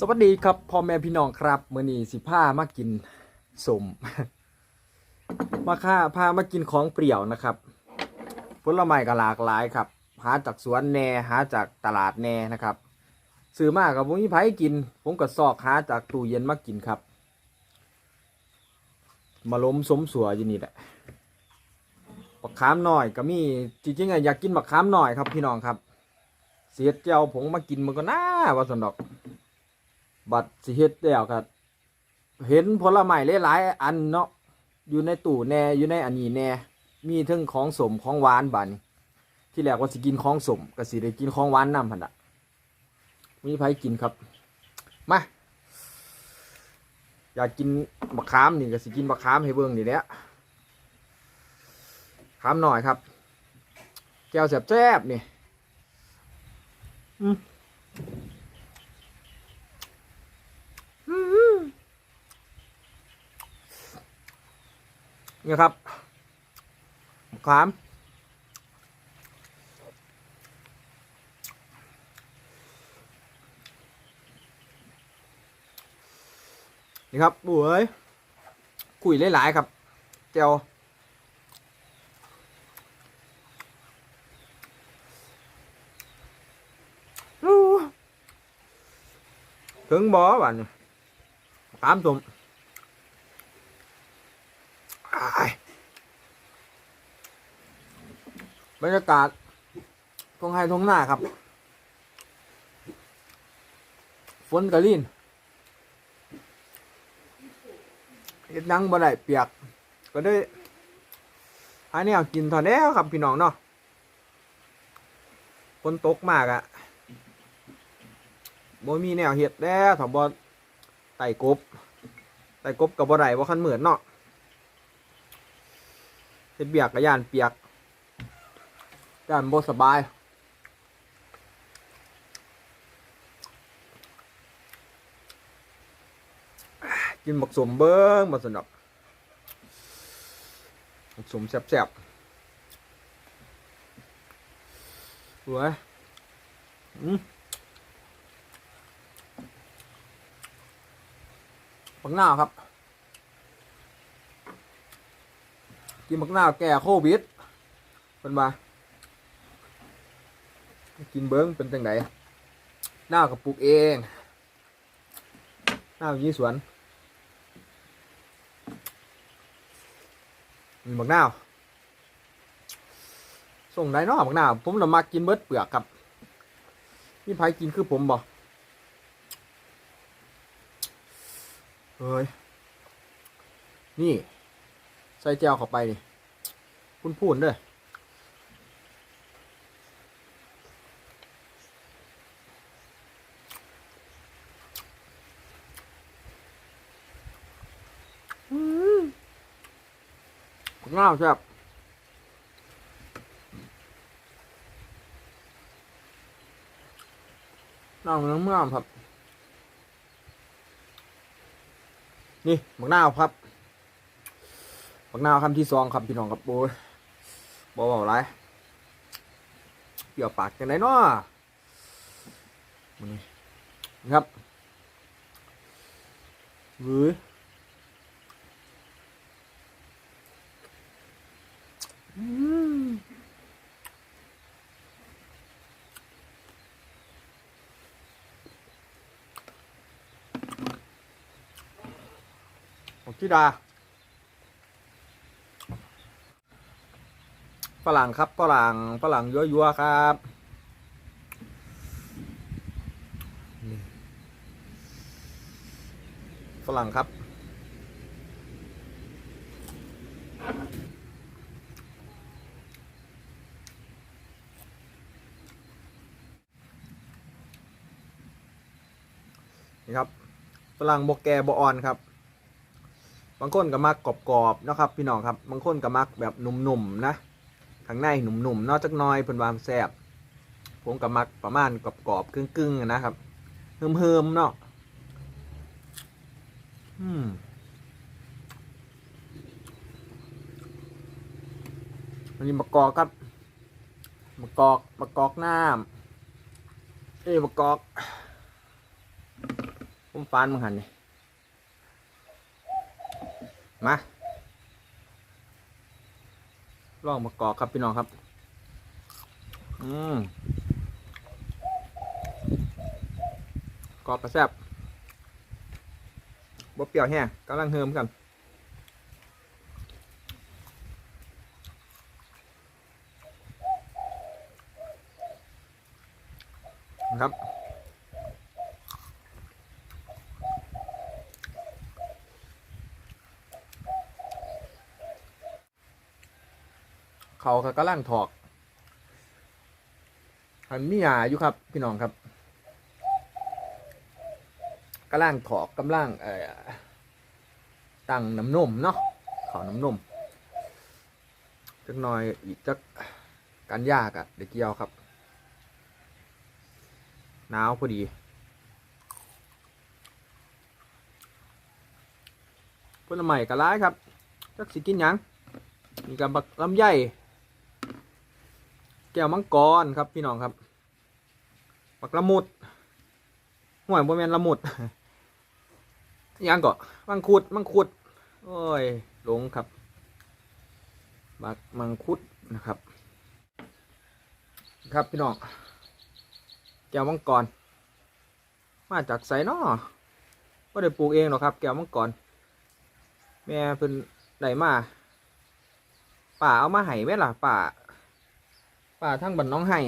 สวัสดีครับพ่อแม่พี่น้องครับมื้อนี้สิพามากินสมมาค่าพามากินของเปรี้ยวนะครับผลไม้ก็หลากหลายครับ หาจากสวนแหน่หาจากตลาดแหน่นะครับซื้อมากับผมมีไผ่กิน ผมก็ซอกหาจากตู้เย็นมากินครับ มาล้มสมสัวอยู่นี่แหละบักขามหน่อยก็มีจริงๆอะอยากกินบักขามหน่อยครับพี่น้องครับ เสียเจ้าผงมากินมันก็น่าว่าสนดอก บัดสิเฮ็ดแล้วก็เห็นผลไม้หลายๆอันเนาะอยู่ในตู้แน่อยู่ในอันนี้แน่มีทั้งของสมของหวานบัดนที่แรกว่าสิกินของสมก็สิได้กินของหวานนำหั่นน่ะมีไผกินครับ มาอยากกินมะขามนี่ก็สิกินมะขามให้เบิ่งนี่แหละขามหน่อยครับแก้วแซ่บๆนี่อืม นี่ครับขามนี่ครับบุ๋ยคุยหลายๆครับเจียวอู้ถึงบ่บ้านนี่มะขามตุ่ม อ้าย บรรยากาศทงไฮทงหน้าครับ ฝนกระลินเห็ดนังบ่ได้เปียก ก็ได้หาแนวกินเท่านี้ครับพี่น้องเนาะฝนตกมากอะบ่มีแนวเห็ดแล้วถ้าบ่ไต่กบไต่กบกับบ่ได้บ่คันเหมือนเนาะเฮ็ดเบียกกับยานเปียก ยานบ่สบาย กินบักสมเบิ้งมาสนับบักสมแซ่บๆสวยอืมปังหน้าครับ กินมักนาแก้โควิดเป็นมา กินเบิ้งเป็นจังไดนากับปลูกเองหน้าวอยู่ที่สวนมีมักนาส่งได้นาะมักนาผมน่ะมักกินเบิดเปลือกครับมีไผกินคือผมบ่เฮ้ย นี่ ใส่แจวเข้าไปนี่พุ่นพูนเด้ออื ผักง่าแซ่บน้ำเนื้อเมื่อมครับ นี่หมักหน้าครับบักหน้าคำที่สองครับพี่น้องครับโอ้ยบอบอกไรเกี่ยวปากกันไหนเนาะนี่ครับเฮ้ยอื ของจิดาฝรั่งครับฝรั่งฝรั่งยัวๆครับฝรั่งครับ นี่ครับฝรั่งบกแกบออนครับ บางคนก็มักกรอบๆนะครับ พี่น้องครับ บางคนก็มักแบบหนุ่มๆนะข้างในหนุ่มๆนอกจากน้อยเพิ่นวามแซ่บผมกับมักประมาณกรอบๆกึ่งๆนะครับเฮิมๆเนาะอืมอันนี้มะกอกครับมะกอกมะกอกน้ำเอ้มะกอก ผมฟานมังหันนี่มาลองมากอกครับพี่น้องครับ อืมกอกระแซบบ่เปรี้ยวแห้งกำลังเฮิมกันครับ เขาก็กำลังถอกหันมีหยาอยู่ครับ พี่น้องครับกำลังถอกกำลังเอ่อตั้งน้ำนมเนาะเขาน้ำนมจักหน่อยอีกจักการยากอะเด็กเกี่ยวครับหนาวพอดีผลไม้กระไรครับจักสิกินยังมีกับบักลำไย แก้วมังกรครับพี่น้องครับบักละมุดห่วยบ่แม่นละมุดยังก็มังคุดมังคุดโอ้ยหลงครับบักมังคุดนะครับ ครับพี่น้องแก้วมังกร มาจากไสนอก็ได้ปลูกเองหรอกครับ แก้วมังกรแม่เพิ่นได้มาป่าเอามาให้ไหมล่ะป่า ป่าทั้งบันน้องไห้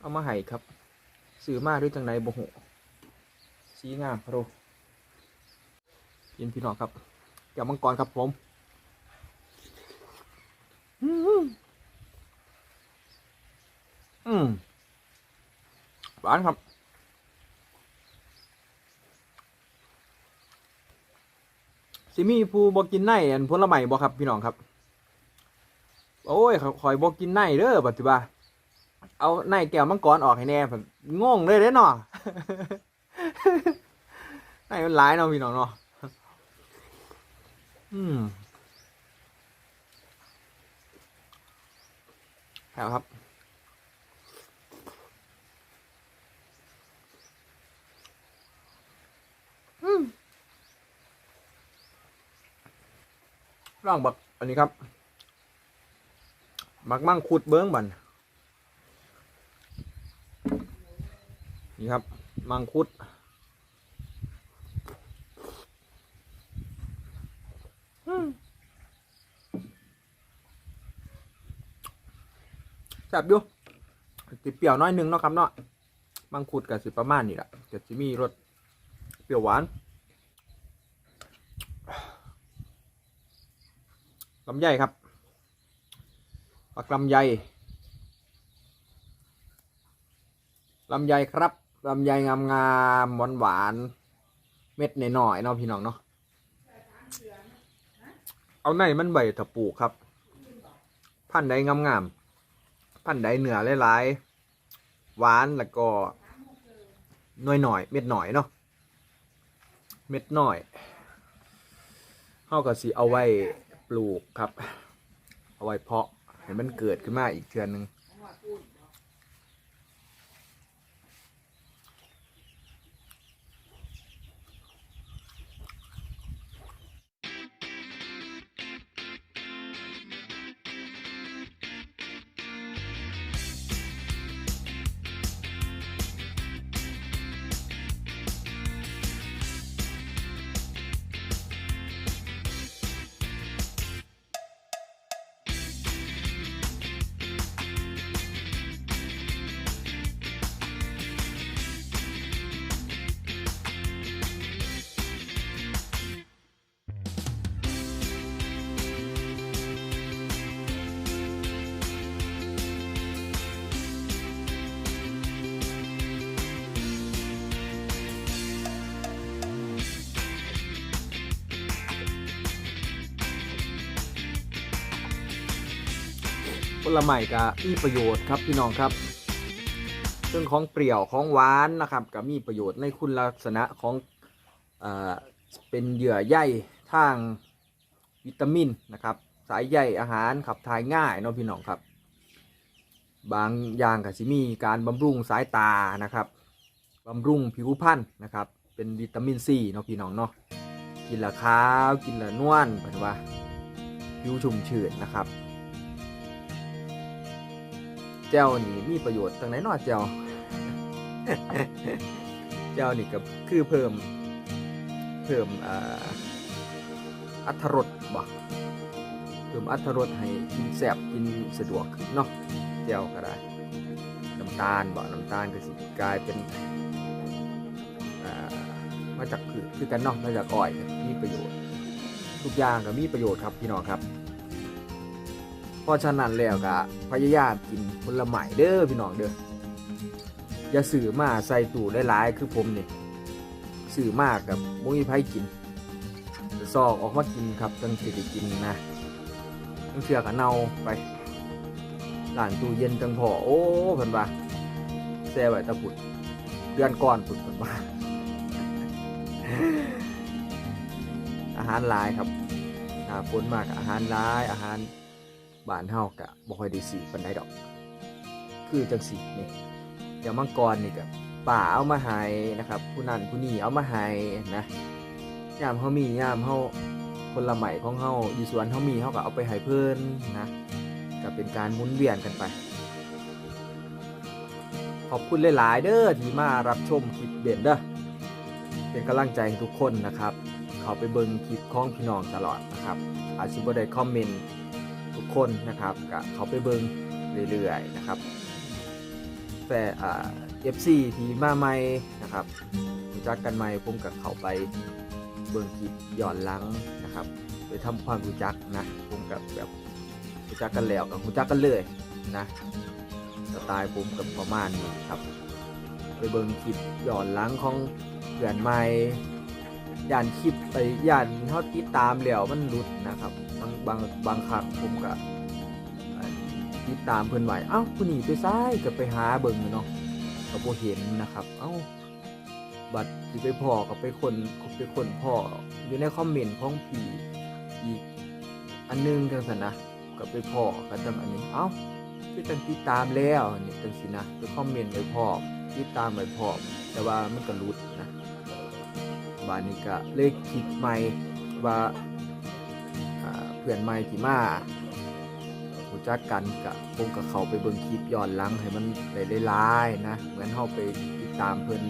เอามาให้ครับซื้อมาด้วยจังไดบ่ฮู้สีงามพะโรกินพี่น้องครับแก้วมังกรครับผมอืมอืมหวานครับสิมีผู้บอกกินในอันผลไม้บ่ครับพี่น้องครับ โอ้ยคอยบอกกินในเด้อปัจจุบัน เอาในแก้วมังกรออกให้แน่ผมงงเลยเด้เนาะในมันหลายเนาะพี่น้องเนาะอืมแล้วครับร่างบัก อันนี้ครับ บักมั่งขุดเบิ้งบัน นี่ครับ มังคุดอืมแซ่บอยู่ติเปรี้ยวน้อยหนึงเนาะครับเนาะมังคุดกับสิประมาณนี้แหละจะสิมีรสเปรี้ยวหวานลำไยครับปักลำไยลำไยครับ ลำไยงามงามหวานหวานเม็ดหน่อยๆเนาะพี่น้องเนาะเอาในมันใบถะปลูกครับ พันใดงามงามพันใดเหนือหลายๆหวานแล้วก็หน่อยหน่อยเม็ดหน่อยเนาะเม็ดหน่อยเฮาก็สิเอาไว้ปลูกครับ เอาไว้เพาะให้มันเกิดขึ้นมาอีกเทือนหนึ่ง ผลไม้ก็มีประโยชน์ครับพี่น้องครับเรื่องของเปรี้ยวของหวานนะครับก็มีประโยชน์ในคุณลักษณะของเอเป็นเหยื่อใยทางวิตามินนะครับ สายใยอาหารขับถ่ายง่ายเนาะพี่น้องครับ บางอย่างก็สิมีการบำรุงสายตานะครับบำรุงผิวพรรณนะครับ เป็นวิตามินซีเนาะพี่น้องเนาะกินละขาวกินละนวลเห็นว่าผิวชุ่มชื้นนะครับ แจ่วนี่มีประโยชน์ตรงไหนนอแจ่วแจ่วนี่ก็คือเพิ่มเพิ่มอัตรสบ่เพิ่มอัตรสให้กินแซ่บกินสะดวกเนาะแจ่วก็ได้น้ำตาลบ่น้ำตาลก็สิกลายเป็นมาจากคือคือกันเนาะมาจากอ้อยมีประโยชน์ ทุกอย่างก็มีประโยชน์ครับพี่น้องครับ เพราะฉะนั้นแล้วก็พยายามกินผลไม้เด้อพี่น้องเด้ออย่าสื่อมาใส่ตู้หลายๆคือผมนี่สื่อมากกับมุ้ยไพ่กินซอกออกมากินครับจังสิได้กินนะจังเสือกับเนาไปหลานตู้เย็นจังพอโอ้เพิ่นว่าแซ่ไว้ตะปุดเดือนก่อนปุดเพิ่นว่าอาหารหลายครับหน้าฝนมากอาหารหลายอาหาร บ้านเฮากะบ่ค่อยได้สีปานใดดอก คือจังสีนี่เดี๋ยวมังกรนี่ก็ป่าเอามาให้นะครับ ผู้นั้นผู้นี้เอามาให้นะยามเฮามียามเฮาคนละใหม่ของเฮาอยู่สวนเฮามีเฮาก็เอาไปให้เพิ่นนะก็เป็นการหมุนเวียนกันไป ขอบคุณหลาย ๆ เด้อที่มารับชมคลิปเด่นเด้อเป็นกำลังใจให้ทุกคนนะครับ เขาไปเบิ่งคลิปของพี่น้องตลอดนะครับ อาจจะบ่ได้คอมเมนต์ ทุกคนนะครับก็เขาไปเบิงเรื่อยๆนะครับแต่อ่า FC ที่มาใหม่นะครับรู้จักกันใหม่ผมกับเขาไปเบิงคลิปย้อนหลังนะครับไปทำความรู้จักนะผมกับแบบรู้จักกันแล้วกับรู้จักกันเลยนะสไตล์ผมกับประมาณนี้ครับ ไปเบิงคลิปย้อนหลังของเพื่อนใหม่ย่านคลิปไปย่านเท่าติดตามแล้วมันหลุดนะครับ บางบางครั้งผมก็ติดตามเพื่อนไหวเอ้าผู้นี้ไปซ้ายก็ไปหาเบิ่งเนาะก็บ่เห็นนะครับ เอ้าบัตรที่ไปพ่อก็ไปคนไปคนพ่ออยู่ในคอมเมนต์ของผีอีกอันหนึงจังสันนะก็ไปพอกันจำอันนี้เอ้าคือจังติดตามแล้วนี่จังสินะไปคอมเมนต์ไว้พร้อติดตามไว้พร้อแต่ว่ามันก็หลุดนะบานนี้ก็เลยคิดใหม่ว่า เพื่อนใหม่ที่มารู้จักกันกับผมกับเขาไปเบิ่งคลิปย้อนหลังให้มันได้หลายๆนะ เหมือนเฮาไปติดตามเพิ่น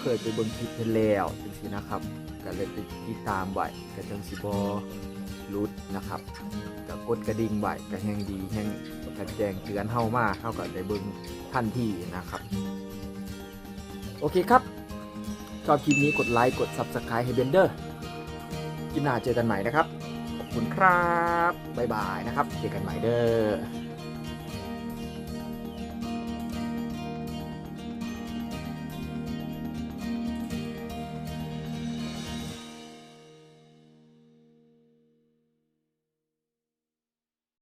เคยไปเบิ่งคลิปเพิ่นแล้วจังซี่นะครับก็เลยไปติดตามไว้ก็จังสิบ่หลุดนะครับก็กดกระดิ่งไว้ก็แห่งดีแห่งกระแจ้งเตือนเฮามาเฮาก็ได้เบิ่งทันทีนะครับ โอเคครับชอบคลิปนี้กดไลค์กด Subscribe ให้เบนเดอร์คลิปหน้าเจอกันใหม่นะครับ คุณครับ บ๊ายบายนะครับ เจอกันใหม่เด้อ